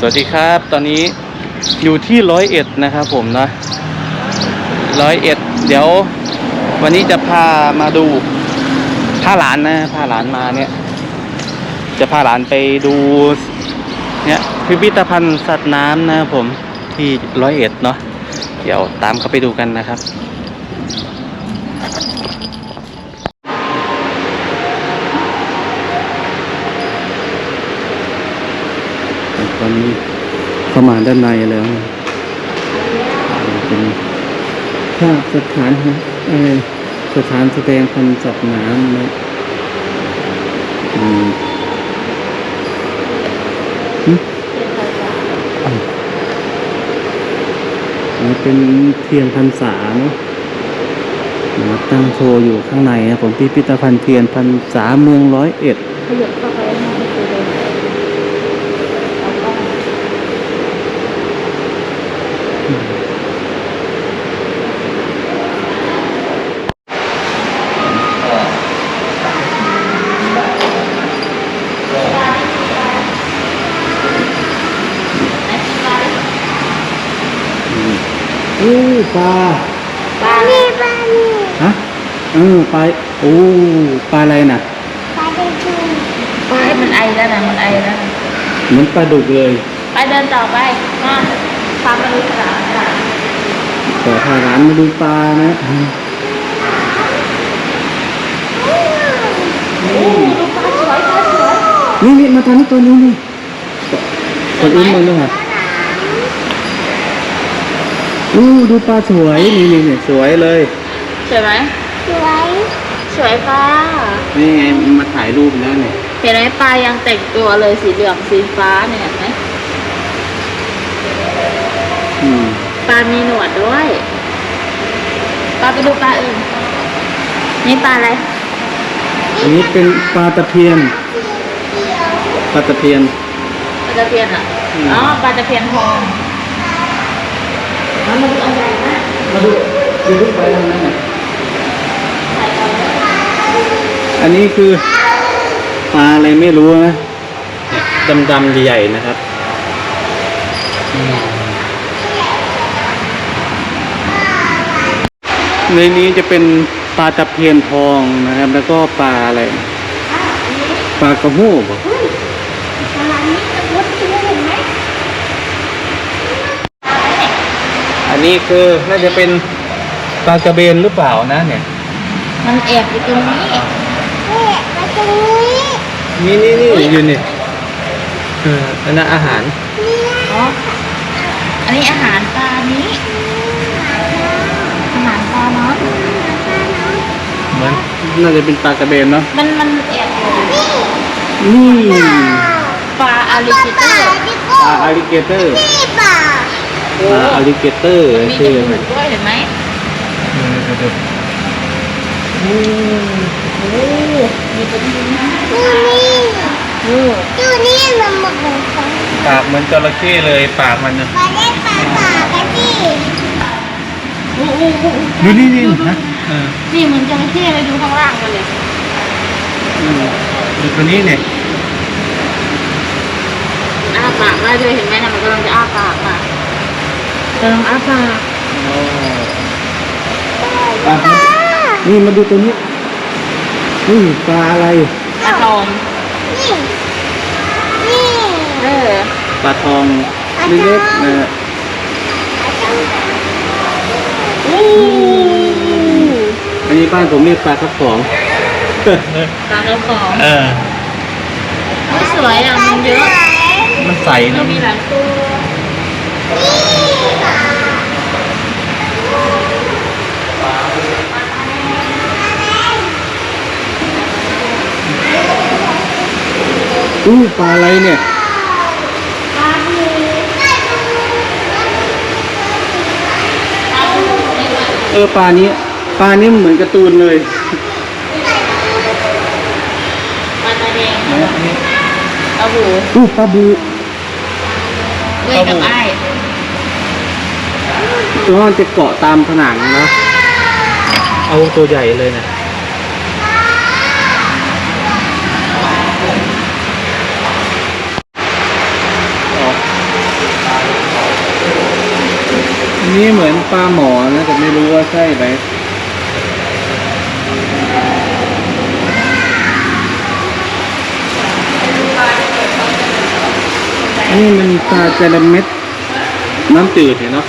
สวัสดีครับ ตอนนี้อยู่ที่ร้อยเอ็ดนะครับผมนะร้อยเอ็ดเดี๋ยว วันนี้จะพามาดูพาหลานนะพาหลานมาเนี่ย จะพาหลานไปดูเนี่ยพิพิธภัณฑ์สัตว์น้ำนะครับผมที่ร้อยเอ็ดเนาะเดี๋ยวตามเขาไปดูกันนะครับ ตอนนี้ เข้ามาด้านในแล้วเป็นภาพสถานฮะสถานแสดงพันธุ์สัตว์น้ำนะอืมหึอะอันนี้เป็นเทียนพรรษาเนาะตั้งโชว์อยู่ข้างในนะผมพิพิธภัณฑ์เทียนพรรษาเมืองร้อยเอ็ดขยับเข้าไปให้มันคือเลยแล้วก็ อู้ปลาปลานี่ปลานี่ฮะเออปลาโอ้ปลาอะไรน่ะปลาได้ชูปลามันไอแล้วนะมันไอแล้วนะเหมือนปลาดุกเลย ไปเดินต่อไปมาพามาดูสนามค่ะขอพาร้านมาดูปลานะโอ้ดูปลาสวยปลาสวยนี่นี่มาทางนี้ตัวนี้นี่คนอุ้มมันด้วยค่ะ อู้ดูปลาสวยนี่นี่นี่สวยเลย สวยไหมสวยสวยปลานี่ไงมาถ่ายรูปแล้วเนี่ยเห็นไหมปลายังแต่งตัวเลยสีเหลืองสีฟ้าเนี่ยเห็นไหมอืมปลามีหนวดด้วยปลาไปดูปลาอื่นนี่ปลาอะไรอันนี้เป็นปลาตะเพียนปลาตะเพียนปลาตะเพียนอะอืมอ๋อปลาตะเพียนทอง มันมาดูอันใหญ่นะมาดูดูรูปไปทางนั้นน่ะอันนี้คือปลาอะไรไม่รู้นะดำๆใหญ่ๆนะครับในนี้จะเป็นปลาตะเพียนทองนะครับ แล้วก็ปลาอะไร ปลากระโห้บ่ ปลานี้จะพุดตัวเห็นไหม อั นนี้คือน่าจะเป็นปลากระเบนหรือเปล่านะเนี่ย มันแอบอยู่ตรงนี้นี่มาตรงนี้นี่นี่นี่อยู่นี่เอออันนั้นอาหารอ๋ออันนี้อาหารปลานี้อาหารปลาเนาะเหมือนน่าจะเป็นปลากระเบนเนาะมันมันแอบอยู่นี่ปลาอาลิกิเตอร์ปลาอลิเกเตอร์ปลาปลา อลิเกเตอร์มีจชื่อมูมันกด้วยเห็นไหมเออเดี๋ยวเดี๋ยวโอ้โหมีตัวนี้นะดูนี่โอ้ดูนี่มันหมดเลยค่ะปากเหมือนจระเข้เลยปากมันนะมาเล่นปลาปากกันดิโหโอ้โหดูนี่นี่นะเออนี่เหมือนจระเข้เลยดูข้างล่างกันเลยอืมดูตัวนี้เนี่ยอ้าปากได้ด้วยเห็นไหมนะมันกำลังจะอ้าปากอะ กำลังอ้าปากอะนี่มาดูตัวนี้ นี่ปลาอะไร ปลาทอง นี่ นี่ เออ ปลาทองเล็กๆนะอู้อันนี้บ้านผมเรียกปลาทับของ ปลากระป๋อง เออไม่สวยอะมันเยอะ มันใสมัเนาะนมีหลายตัว อู้ปลาอะไรเนี่ยปลาทูปลาทูนี่ด้วยเออปลานี้ปลานี้เหมือนการ์ตูนเลยปลาตาแดงนะอันนี้ปลาบูอู้ปลาบูเว้ยกับไอ้ายตัวมันจะเกาะตามผนังนะ เอาตัวใหญ่เลยนะ อันนี้เหมือนปลาหมอนะแต่ไม่รู้ว่าใช่ไหมนี่มันปลาจระเม็ดน้ำจืดเนี่ยเนาะ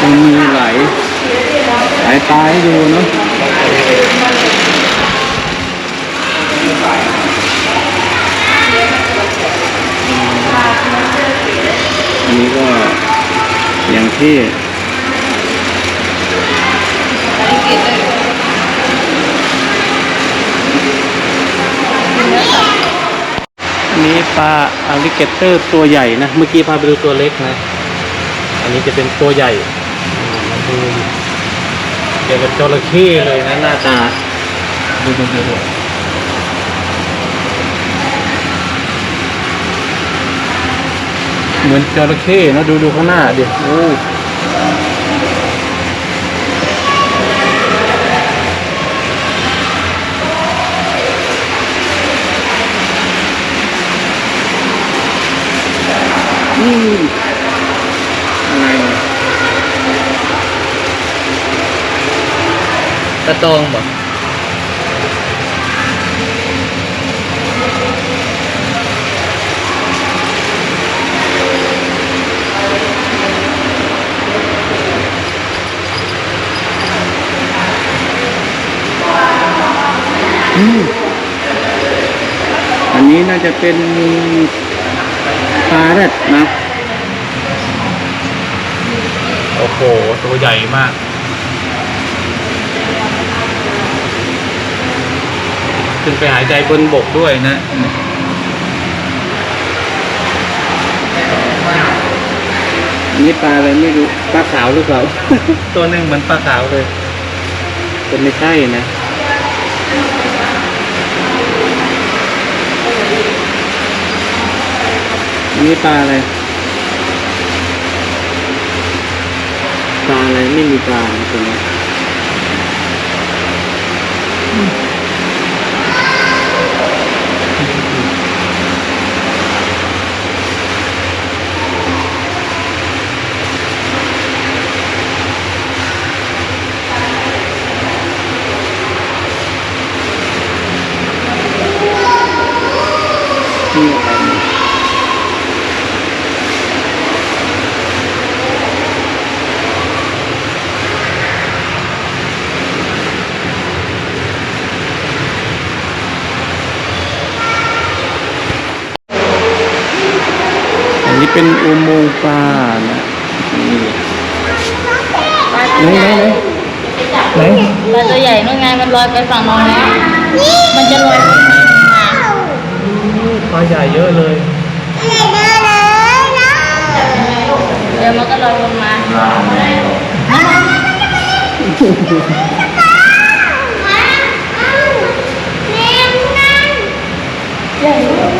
มันมีหลายหลายปลาให้ดูเนาะ อันนี้ก็อย่างที่นี้ปลาอ l ลิเกเตอร์ตัวใหญ่นะ เมื่อกี้พาไปดูตัวเล็กนะ อันนี้จะเป็นตัวใหญ่มาดูเกี่ยวกับจระเข้เลยนะหน้าตา ดูดูดู เหมือนจระเข้นะดูดูข้างหน้าดิโอ้อืมอะไรเนี่ยตะตองบ่ อืมอันนี้น่าจะเป็นปลาแรดนะ โอ้โห ตัวใหญ่มาก ขึ้นไปหายใจบนบกด้วยนะอันนี้ปลาอะไรไม่รู้ปลาขาวหรือเปล่า ตัวหนึ่งเหมือนปลาขาวเลยแต่ไม่ใช่นะ นี่ปลาอะไร ปลาอะไร ไม่มีปลาตรงนี้อะไรเนี่ยอันนี้เป็นอุโมงค์ปลานะนี่ ปลา ไหน ตัว ไหน ใหญ่ ไหนไหน ปลาตัวใหญ่นู่นไง มันลอยไปฝั่งโน้นแล้ว มันจะลอยขึ้นมาปลาใหญ่เยอะเลยเดี๋ยวมันก็ลอยลงมาใหญ่เลย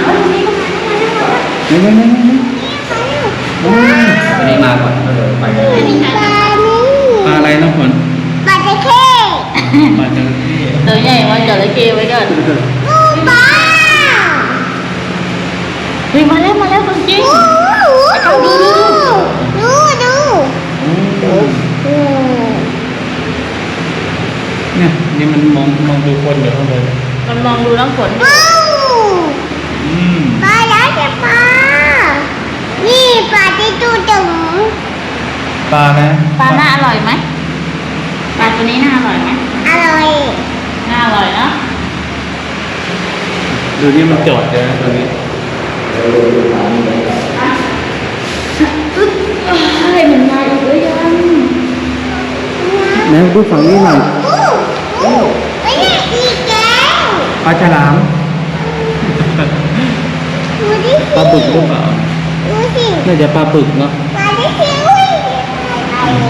เอาทีนี้ก็มาไหนไหนไหนไหนอันนี้มาก่อนไป อะไรนะฝนปลาตะเข้ปลาจระเข้ตัวใหญ่ไว่าจระเข้ไว้ก่อนปูปลาเฮ้ยมาแล้วมาแล้วคนจริงดูดูดูดูอืมเนี่ยนี่มันมองมองดูคนอยู่ข้างบนมันมองดูน้ำฝนว้าวอืมปลาแล้วจะปลานี่ปลาที่ตูจุ๋มปลานะปลาน่าอร่อยไหม ปลาตัวนี้น่าอร่อยไหมอร่อยน่าอร่อยเนาะดูนี่มันจอดเลยนะตัวนี้เฮ้ยมันมาอีกหรือยังไหนดูฝั่งนี้หน่อยอู้อู้ไม่ได้อีกแล้วปลาฉลามดูดิปลาบึกหรือเปล่าดูสิน่าจะปลาบึกเนาะ ปลาดิสิอุ้ยปลาอี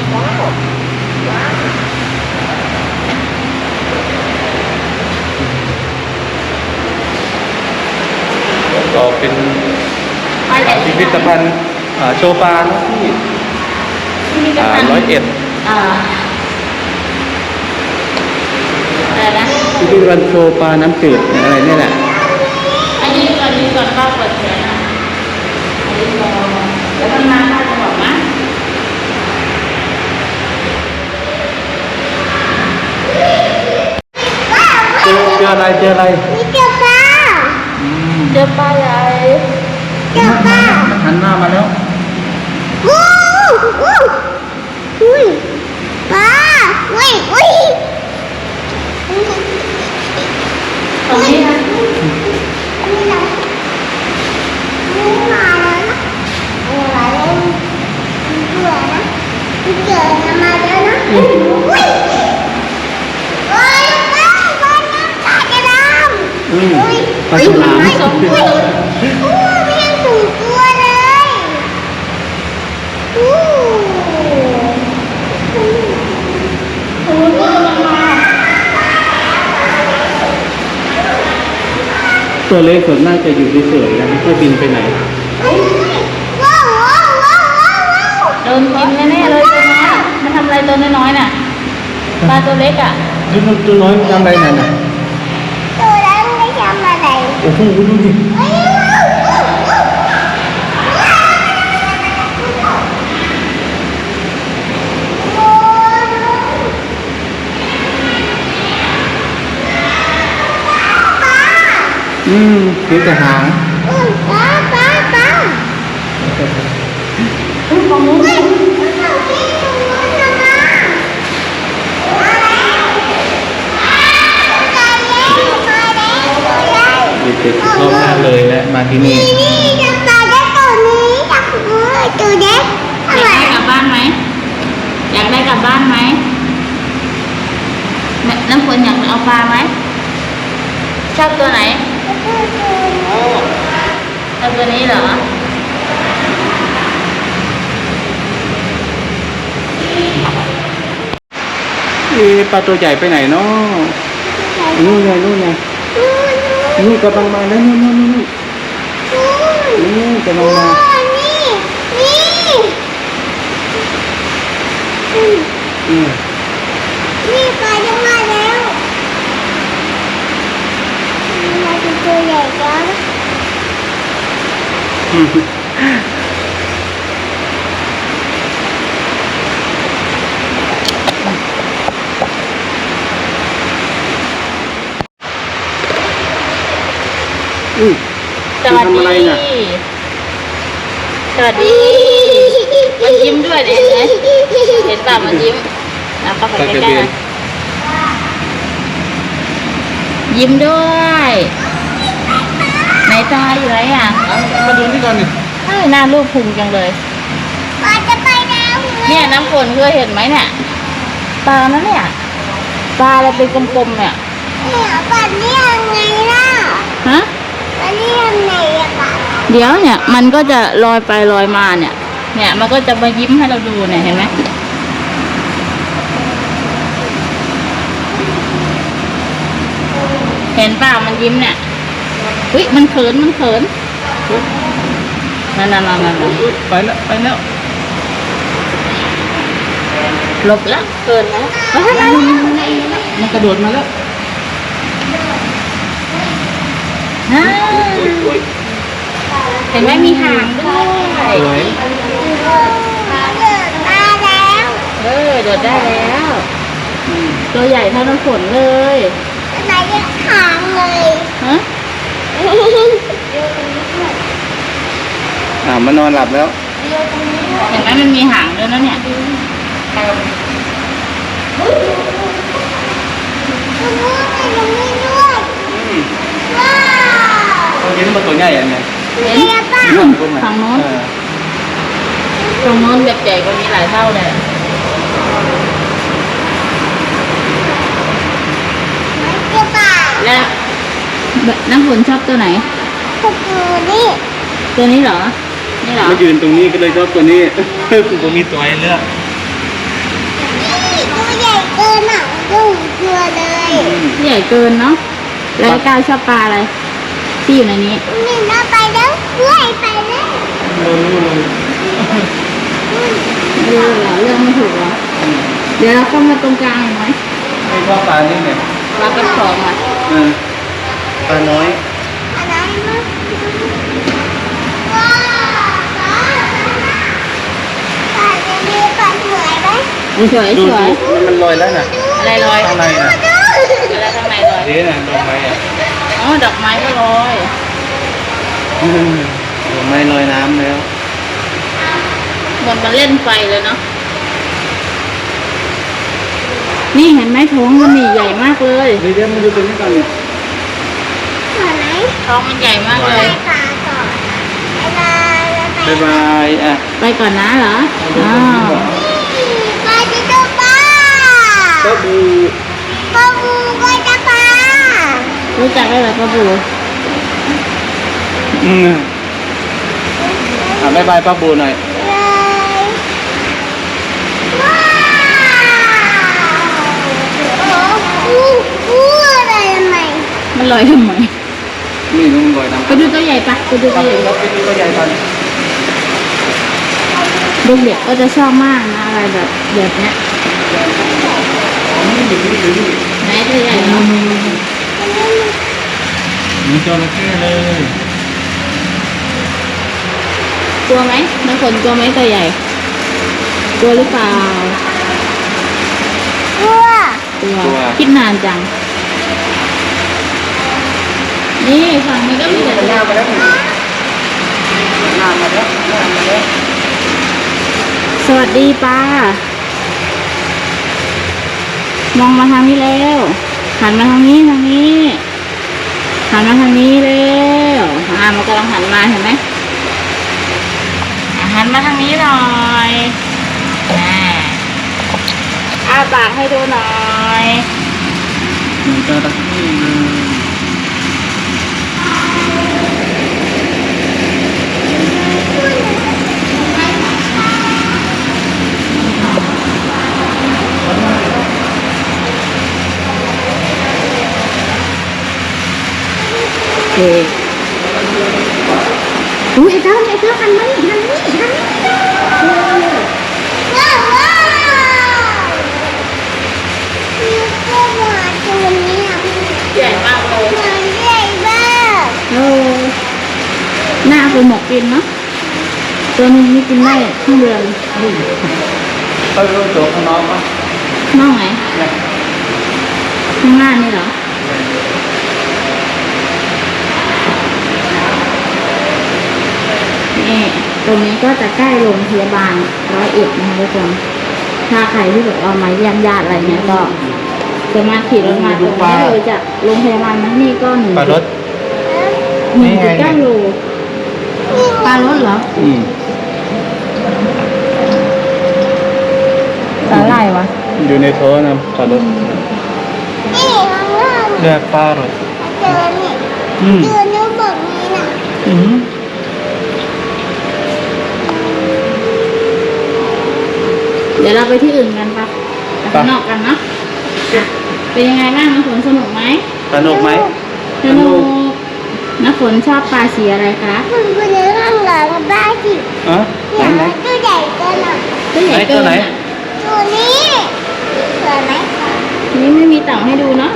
กแล้วก็เป็นปลาใหญ่พิพิธภัณฑ์อ่าโชว์ปลาเนอะที่ที่มีกระอ่าตันร้อยเอ็ดอ่านะพิพิธภัณฑ์โชว์ปลาน้ำจืดอะไรเนี่ยแหละอันนี้ก่อนนี้ก่อนป้าเปิดเผยนะอันนี้ก่อนแล้วมันมาป้าจะบอกนะเจอเจออะไรเจออะไรนี่เจ้าป้าอืมเจอปลาใหญ่เจ้าป้ามันหันหน้ามาแล้ววู้วู้อุ้ยป้าอุ้ยอุ้ยตรงนี้นะนี่แหละนี่มาแล้วนะอะไรเบื่อนะเจอนะมาแล้วนะอุ้ยอุ้ย ปลาฉลามสองตัวเลยอู้มีทั้งสองตัวเลยอู้โอ้โหมันมาตัวเล็กส่วนมากจะอยู่เฉยๆนะไม่ค่อยบินไปไหนว้าวว้าวว้าวว้าวว้าวโดนกินแน่ๆเลยตัวน้อยมันทำอะไรตัวน้อยๆน่ะปลาตัวเล็กอะดูนตัวน้อยทำอะไรนั่นน่ะ อะไรโอ้โหดูดิเอ้ยว้าวว้าวว้าวโอ้ป้า อืมเห็นแต่หาง อืมป้าป้าป้า อุ้ยของนู้น เฮ้ยมันเอาที่ตรงนู้นนะมามาแล้วมาแล้วมาแล้ว เด็กๆชอบมากเลยและมาที่นี่นี่จะปลาได้ตัวนี้จับมือตัวเด็กอยากไรได้กลับบ้านไหมอยากได้กลับบ้านไหมน้ำฝนอยากเอาปลาไหมชอบตัวไหนชอบตัวนี้เหรอเอ๊ปลาตัวใหญ่ไปไหนเนาะนู่นไงนู่นไง นู่นกำลังมาแล้วนู่นนู่นนู่นี่กำลังมานี่นี่นี่นี่ปลาจะมาแล้วมาเป็นตัวใหญ่แล้ว อืมอุ้ย สวัสทำอะไรดี น่ะ สวัสดี มันยิ้มด้วยเนี่ยเห็นไหมเห็นป่ะมันยิ้มอะเข้าไปปลาใกกระล้เบๆหน่นอยยิ้มด้วยไหนตาอยู่ไหนอะมาดูนี่ก่อนนี่เอ้ยหน้ารูปพุงจังเลยปลาจะไปแล้วเนี่ยน้ำฝนเคยเห็นไหมเนี่ยปลานะเนี่ยปลาอะไรเป็นกลมๆเนี่ยเนี่ยปลานี่ยังไงล่ะฮะ ปลานี่ยังไงอะปลาเดี๋ยวเนี่ยมันก็จะลอยไปลอยมาเนี่ย เนี่ย มันก็จะมายิ้มให้เราดูเนี่ยเห็นไหมเห็นเปล่ามันยิ้มเนี่ยอุ้ยมันเขินมันเขินนั่นนั่นนั่นนั่นอุ๊ยไปแล้วไปแล้วหลบแล้วเกินแล้วเฮ้ยนั่นนั่นนั่นนั่นนั่นมันกระโดดมาแล้ว นั่น อุ๊ยอุ๊ยเห็นไหมมีหางด้วสยวยเกิดมาแล้วเออโดดได้แล้ว ตัวใหญ่เท่าน้ำฝนเลยไหนจะขางเลยฮะอ่ามานอนหลับแล้ว เห็นไหมมันมีหางด้วยนะเนี่ยตรงนู้นไปตรงนี้ด้วย อืม ว้าว เขาเห็นมาตัวใหญ่ยังไงเห็นเนี่ยป้านู่นตรงไหนทางโน้นเออตรงโน้นแบบใหญ่กว่านี้หลายเท่าเลยเจ้าป่าแล้วน้ำฝนชอบตัวไหนก็คือนี่ตัวนี้เหรอ นี่เหรอมายืนตรงนี้ก็เลยชอบตัวนี้ผมมีตัวให้เลือกนี่ตัวใหญ่เกินอะดูเกลือเลย ใหญ่เกินเนาะแล้วก้าวชอบปลาอะไร ที่อยู่ในนี้นี่น่าไปแล้วเลื่อยไปแล้วโดนลูกเลยเรื่องเหรอเรื่องไม่ถูกเหรอเดี๋ยวเราเข้ามาตรงกลางหน่อยไหมไม่ชอบปลานี่เนี่ยฮปลากระป๋องอะเออปลาน้อยอันนั้นมันว้าวว้าวปลาจะมีปลาสวยไหมสวยดูสวยดูมันลอยแล้วน่ะอะไรลอยข้างในน่ะอะไรข้างในลอย เดี๋ยวน่ะดอกไม้อะ อ๋อดอกไม้ก็ลอยอืมดอกไม้ลอยน้ำแล้วเหมือนมันเล่นไฟเลยเนาะนี่เห็นไหมท้องมันนี่ใหญ่มากเลยเดี๋ยวเดี๋ยวมาดูตรงนี้ก่อนนี่สวยไหมท้องมันใหญ่มากเลไปยปลาก่อนบ๊ายบายบ๊ายบายอะไปก่อนนะเหรออ้าวปลาจะตัวปลาก็ดูปลาบูก็จะปลา รู้ จักได้เหรอป้าบูอืมอะบ๊ายบายป้าบูหน่อยเลยว้าวโอ้โหอู้อะไรทำไมมันลอยทำไมนี่ลุงลอยน้ำไปดูตัวใหญ่ปะไปดูป้าตัวใหบูญ่เราไปดูตัวใหญ่ก่อนเด็กๆก็จะชอบมากนะอะไรแบบแบบเนี้ยนี่อยู่นี่อยู่นี่ไหนตัวใหญ่เนาะ มีจระเข้เลย กลัวไหมน้ำฝนกลัวไหมตัวใหญ่ กลัวหรือเปล่าวัว กลัว คิดนานจัง นี่ฝั่งนี้ก็มีแต่หน้ามาแล้วหน้ามาแล้วหน้ามาแล้ว สวัสดีป้ามองมาทางนี้แล้ว หันมาทางนี้ทางนี้ หันมาทางนี้แล้วอ่ามันกำลังหันมาเห็นไหมหันมาทางนี้หน่อยอ่าอ้าปากให้ดูหน่อยมีจระเข้เลย คอุ้ยไอ้เต้าไอ้เต้าหันมานี่หันนี่หันนี่ว้าวว้าวมีตัวหมาตัวนี้อะใหญ่มากเลยใหญ่มากโอ้หน้าเป็นหมกกินเนาะตัวนึงนี่กินได้ทั้งเดือนดูเออตัวข้างนอกปะน่องไหนข้างหน้านี่เหรอ นี่ตรงนี้ก็จะใกล้โรงพยาบาลร้อยเอ็ดนะคะทุกคนถ้าใครที่แบบเอามาเยี่ยมญาติอะไรเงี้ยก็สามารถขี่รถมาตรงนี้เลยจากโรงพยาบาลมาที่นี่ก็หนึ่งปลารถหนึ่งจุดเก้าโลปลารถเหรออืมสาหร่ายวะ อยู่ในโถนะปลารถนี่ข้างล่างเรียกปลารถเจอนี่อืมเจอนิ้วแบบนี้น่ะอืม เดี๋ยวเราไปที่อื่นกันปะไปข้างนอกกันเนาะอะเป็นยังไงบ้างน้ำฝนสนุกไหมสนุกไหม สนุก น้ำฝนชอบปลาสีอะไรคะคุณคุณนึกข้างหลังบ้าจิอะไหนเนี่ยไหน ตัวใหญ่เกินอะตัวใหญ่เกินไหนอะตัวนี้สวยไหมคะนี่ไม่มีเต่าให้ดูเนาะ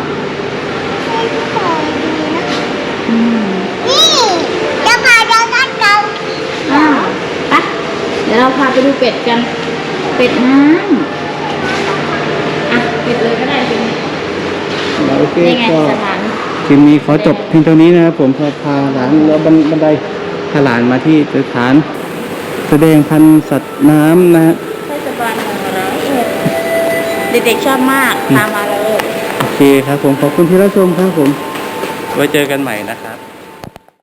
ให้ทุกคนดูนะอืมนี่จะพาเจ้าตั้งเจ้าอ้าวไปเดี๋ยวเราพาไปดูเป็ดกันเป็ดน้ำอะเป็ดเลยก็ได้เป็นโอเคนี่ไงก็สถานคลิปนี้ขอจบเพียงเท่านี้นะครับผมพาพาหลานแล้วบันบันไดพาหลานมาที่สถาน แสดงพันธุ์สัตว์น้ำนะฮะเทศบาลของเราเด็กๆชอบมากพามาเลย โอเคครับผมขอบคุณที่รับชมครับผม ไว้เจอกันใหม่นะครับ